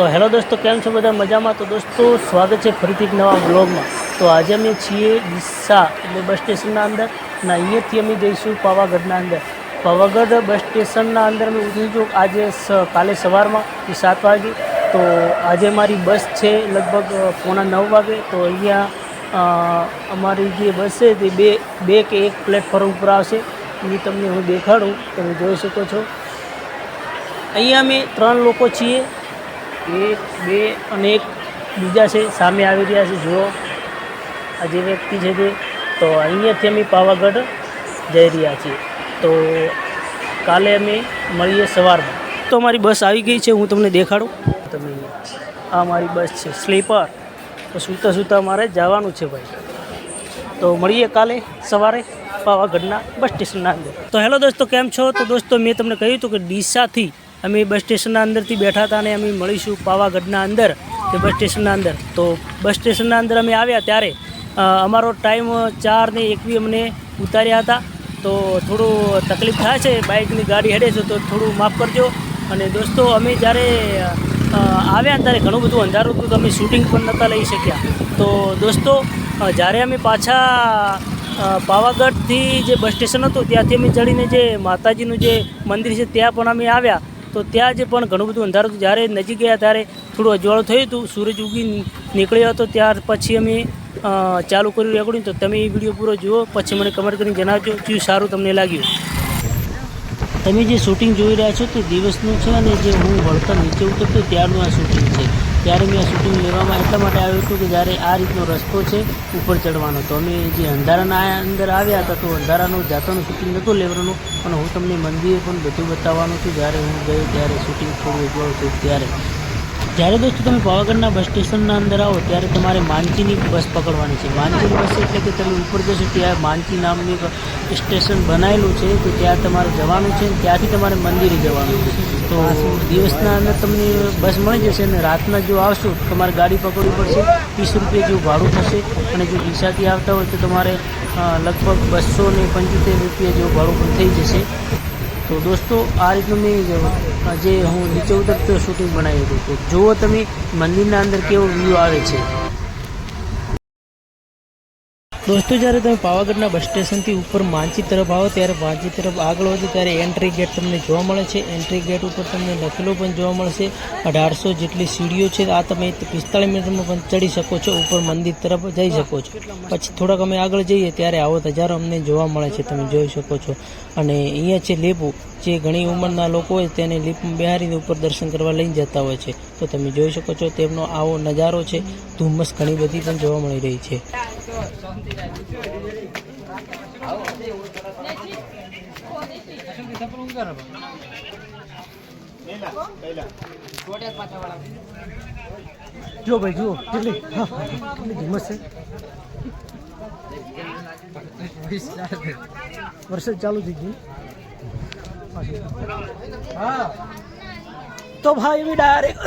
તો હેલો દોસ્તો, કેમ છો બધા? મજામાં? તો દોસ્તો, સ્વાગત છે ફરીથી એક નવા બ્લોગમાં તો આજે અમે છીએ ડીસા એટલે બસ સ્ટેશનના અંદર અને અહીંયાથી અમે જઈશું પાવાગઢના અંદર. પાવાગઢ બસ સ્ટેશનના અંદર અમે ઉતરીશું આજે કાલે સવારમાં, એ સાત વાગે. તો આજે મારી બસ છે લગભગ પોણા નવ વાગે. તો અહીંયા અમારી જે બસ છે તે બે બે કે એક પ્લેટફોર્મ ઉપર આવશે. એ તમને હું દેખાડું, તમે જોઈ શકો છો. અહીંયા અમે ત્રણ લોકો છીએ. એક, બે અને એક બીજા છે, સામે આવી રહ્યા છે. જુઓ. આ જે વ્યક્તિ છે તે, તો અહીંયાથી અમે પાવાગઢ જઈ રહ્યા છીએ. તો કાલે અમે મળીએ સવારમાં. તો અમારી બસ આવી ગઈ છે, હું તમને દેખાડું. તમે આ મારી બસ છે, સ્લીપર. તો સૂતા સૂતા મારે જવાનું છે ભાઈ. તો મળીએ કાલે સવારે પાવાગઢના બસ સ્ટેશનના અંદર. તો હેલો દોસ્તો, કેમ છો? તો દોસ્તો, મેં તમને કહ્યું હતું કે ડીસાથી અમે બસ સ્ટેશનના અંદરથી બેઠા હતા અને અમે મળીશું પાવાગઢના અંદર કે બસ સ્ટેશનના અંદર. તો બસ સ્ટેશનના અંદર અમે આવ્યા ત્યારે અમારો ટાઈમ ચાર ને એકવી અમને ઉતાર્યા હતા. તો થોડું તકલીફ થાય છે, બાઇકની ગાડી હેડે છે તો થોડું માફ કરજો. અને દોસ્તો, અમે જ્યારે આવ્યા ત્યારે ઘણું બધું અંધારું હતું તો અમે શૂટિંગ પણ નહોતા લઈ શક્યા. તો દોસ્તો જ્યારે અમે પાછા પાવાગઢથી જે બસ સ્ટેશન હતું ત્યાંથી અમે ચડીને જે માતાજીનું જે મંદિર છે ત્યાં પણ અમે આવ્યા. તો ત્યાં જે પણ ઘણું બધું અંધારું હતું, જ્યારે નજીક ગયા ત્યારે થોડું અજવાળું થયું હતું, સૂરજ ઉગી નીકળ્યો હતો, ત્યાર પછી અમે ચાલુ કર્યું રેકોર્ડિંગ તો તમે એ વીડિયો પૂરો જુઓ, પછી મને કમેન્ટ કરીને જણાવજો શું સારું તમને લાગ્યું. તમે જે શૂટિંગ જોઈ રહ્યા છો તે દિવસનું છે અને જે હું વળતર નીચે ઉતરતો, ત્યારનું આ શૂટિંગ છે. ત્યારે મેં શૂટિંગ લેવામાં એટલા માટે આવ્યું હતું કે જ્યારે આ રીતનો રસ્તો છે ઉપર ચડવાનો. તો અમે જે અંધારાના અંદર આવ્યા હતા, તો અંધારાનું, જાતોનું શૂટિંગ નહોતું લેવાનું. પણ હું તમને મંદિર પણ બધું બતાવવાનું છું. જ્યારે હું ગયો ત્યારે શૂટિંગ થોડું ઉજવાળું થયું ત્યારે. જ્યારે દોસ્તો તમે પાવાગઢના બસ સ્ટેશનના અંદર આવો, ત્યારે તમારે માનચીની બસ પકડવાની છે. માનચીની બસ એટલે કે તમે ઉપર જશો, ત્યાં માનચી નામનું એક સ્ટેશન બનાવેલું છે, તો ત્યાં તમારે જવાનું છે ત્યાંથી તમારે મંદિરે જવાનું છે. તો દિવસના અંદર તમને બસ મળી જશે અને રાતના જો આવશો, તો તમારે ગાડી પકડવી પડશે, ત્રીસ રૂપિયા જેવું ભાડું થશે અને જો ડીસાથી આવતા હોય તો તમારે લગભગ બસો ને પંચોતેર રૂપિયા જેવું ભાડું પણ થઈ જશે. તો દોસ્તો, આ રીતનું મેં જે- હું નીચે ઉતરતો શૂટિંગ બનાવ્યું હતું. તો જુઓ તમે, મંદિરના અંદર કેવો વ્યૂ આવે છે. દોસ્તો, જ્યારે તમે પાવાગઢના બસ સ્ટેશનથી ઉપર માંચી તરફ આવો, ત્યારે માંચી તરફ આગળ વધો, ત્યારે એન્ટ્રી ગેટ તમને જોવા મળે છે. એન્ટ્રી ગેટ ઉપર તમને લખેલું પણ જોવા મળશે. અઢારસો જેટલી સીડીઓ છે. આ તમે પિસ્તાળીસ મિનિટમાં પણ ચડી શકો છો. ઉપર મંદિર તરફ જઈ શકો છો. પછી થોડાક અમે આગળ જઈએ, ત્યારે આવો નજારો અમને જોવા મળે છે. તમે જોઈ શકો છો. અને અહીંયા છે લેપુ જે ઘણી ઉંમરના લોકો હોય તેને લીપમાં બિહારીને ઉપર દર્શન કરવા લઈને જતા હોય છે. તો તમે જોઈ શકો છો, તેમનો આવો નજારો છે. ધુમ્મસ ઘણી બધી પણ જોવા મળી રહી છે. જો ભાઈ, જુઓ કેટલી ધુમ્મસ છે. વરસાદ ચાલુ થઈ ગયું. હા તો ભાઈ બી ડાયરેક્ટ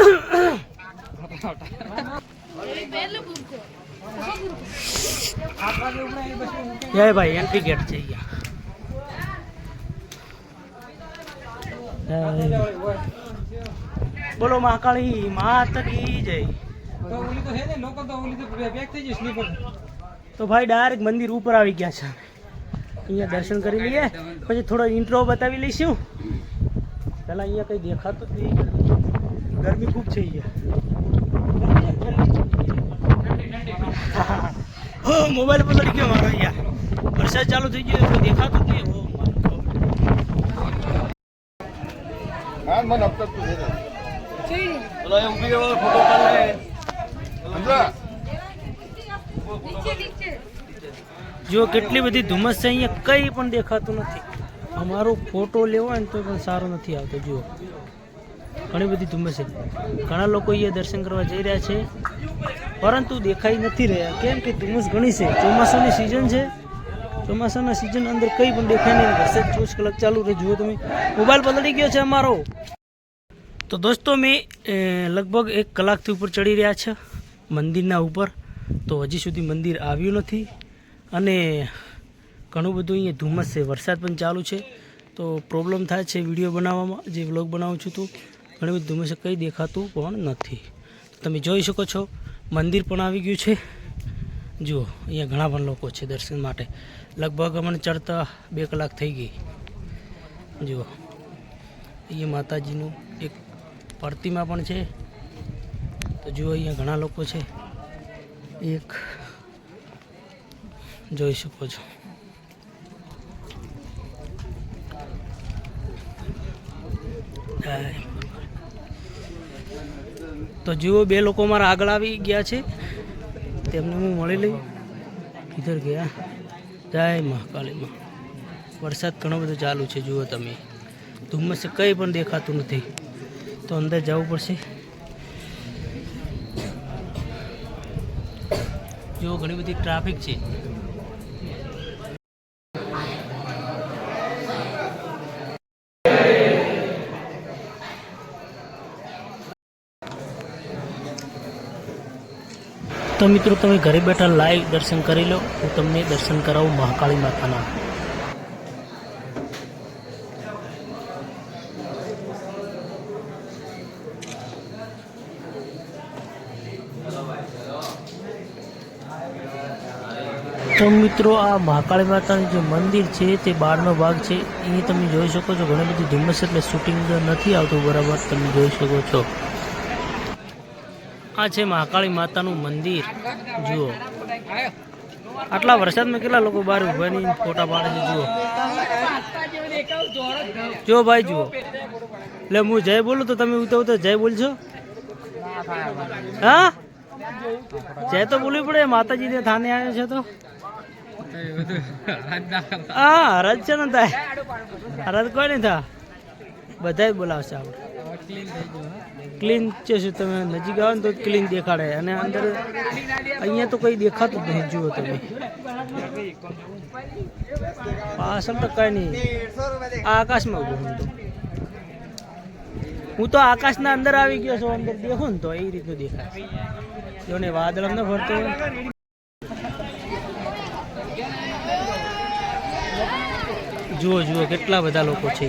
જય ભાઈ એન્ટ્રી ગેટ છે બોલો મહાકાળી માત કી તો જાય તો ભાઈ ડાયરેક્ટ મંદિર ઉપર આવી ગયા છે. અહીંયા દર્શન કરી લઈએ. પછી થોડો ઇન્ટ્રો બતાવી લઈશું. પહેલાં અહીંયા કંઈ દેખાતું જ નહીં. ગરમી ખૂબ છે અહીંયા. મોબાઈલ પર લડી ગયો મારો અહીંયા. વરસાદ ચાલુ થઈ ગયો એટલે દેખાતું જ નહીં. હા એ ઊભી ફોટો પાડ સમજા જો કેટલી બધી ધુમ્મસ છે અહીંયા કંઈ પણ દેખાતું નથી. અમારો ફોટો લેવો હોય ને તો પણ સારો નથી આવતો, જુઓ. ઘણી બધી ધુમ્મસ છે. ઘણા લોકો અહીંયા દર્શન કરવા જઈ રહ્યા છે, પરંતુ દેખાઈ નથી રહ્યા. કેમ કે ધુમ્મસ ઘણી છે. ચોમાસાની સિઝન છે. ચોમાસાના સિઝન અંદર કંઈ પણ દેખાય નહીં. વરસાદ ચોવીસ કલાક ચાલુ રહે. જુઓ તમે. મોબાઈલ બદલી ગયો છે અમારો. તો દોસ્તો, મેં લગભગ એક કલાકથી ઉપર ચડી રહ્યા છે મંદિરના ઉપર. તો હજી સુધી મંદિર આવ્યું નથી. અને ઘણું બધું અહીંયા ધુમ્મસ છે. વરસાદ પણ ચાલુ છે. તો પ્રોબ્લેમ થાય છે વીડિયો બનાવવામાં, જે વ્લોગ બનાવું છું તો ઘણી બધી ધુમ્મસ કંઈ દેખાતું પણ નથી. તમે જોઈ શકો છો, મંદિર પણ આવી ગયું છે. જુઓ, અહીંયા ઘણા પણ લોકો છે દર્શન માટે. લગભગ અમને ચડતા બે કલાક થઈ ગઈ. જુઓ, અહીંયા માતાજીનું એક પ્રતિમા પણ છે. તો જુઓ, અહીંયા ઘણા લોકો છે. એક જોઈ શકો છો. તો જુઓ, બે લોકો મારા આગળ આવી ગયા છે. તેમને હું મળી લઈ. કીધર ગયા. જય મહાકાળી માં. વરસાદ ઘણો બધો ચાલુ છે, જુઓ તમે. ધુમ્મસ કંઈ પણ દેખાતું નથી. તો અંદર જવું પડશે. જુઓ, ઘણી બધી ટ્રાફિક છે. તો મિત્રો, તમે ઘરે બેઠા લાઈવ દર્શન કરી લો. હું તમને દર્શન કરાવું મહાકાળી માતાના. તો મિત્રો, આ મહાકાળી માતાનું જે મંદિર છે, તે બહારનો ભાગ છે. એ તમે જોઈ શકો છો ઘણી બધી ધુમ્મસ એટલે શૂટિંગ નથી આવતું, બરાબર? તમે જોઈ શકો છો. આ છે મહાકાળી માતાનું મંદિર. જુઓ. આટલા વરસાદમાં કેટલા લોકો બહાર નહીં, ફોટા પાડે છે, જુઓ. જો ભાઈ, જુઓ. એટલે હું જય બોલું તો તમે ઉતર ઉતર જય બોલશો હા? જય તો બોલવી પડે માતાજીને થાને આવ્યો છે તો. હા, હરજ છે ને થાય હરજ કોઈ નહીં થા. બધા બોલાવશે આપણે ક્લીન છે શું તમે નજીક આવો ને તો ક્લીન દેખાડે. અને અંદર અહીંયા તો કંઈ દેખાતું જ નહીં જુઓ તમે. પાછળ તો કઈ નહીં. આ આકાશમાં ઊભો હું તો. હું તો આકાશના અંદર આવી ગયો છું, અંદર દેખું ને તો એ રીતનું દેખાય. જો ને વાદળ અમને ફરતો જુઓ જુઓ, કેટલા બધા લોકો છે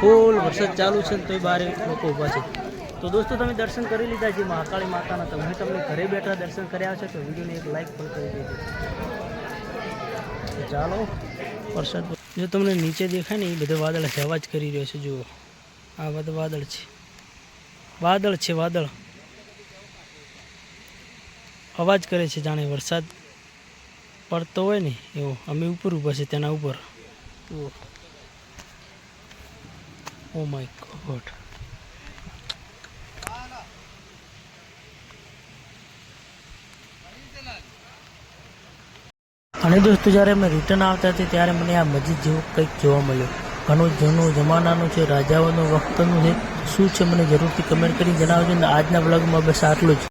ફૂલ વરસાદ ચાલુ છે ને તોય બહાર લોકો ઊભા છે. તો દોસ્તો, તમે દર્શન કરી લીધા છે મહાકાળી માતાના તમે તમને ઘરે બેઠા દર્શન કર્યા છે તો વિડીયોને એક લાઈક પણ કરી દેજો. ચાલો, વરસાદ જો તમને નીચે દેખાય ને, એ બધા વાદળ હવા જ કરી રહ્યો છે, જુઓ. આ બધા વાદળ છે. વાદળ છે, વાદળ. અવાજ કરે છે, જાણે વરસાદ પડતો હોય ને, એવો. અમે ઉપર ઊભા છે, તેના ઉપર. જુઓ. ઓ માય ગોડ અને દોસ્તો, જ્યારે અમે રિટર્ન આવતા હતા, ત્યારે મને આ મસ્જિદ જેવું કંઈક જોવા મળ્યું. ઘણું જૂનું જમાનાનું છે, રાજાઓનું વખતનું છે. શું છે, મને જરૂરથી કમેન્ટ કરી જણાવજો ને આજના બ્લોગમાં બસ આટલું જ.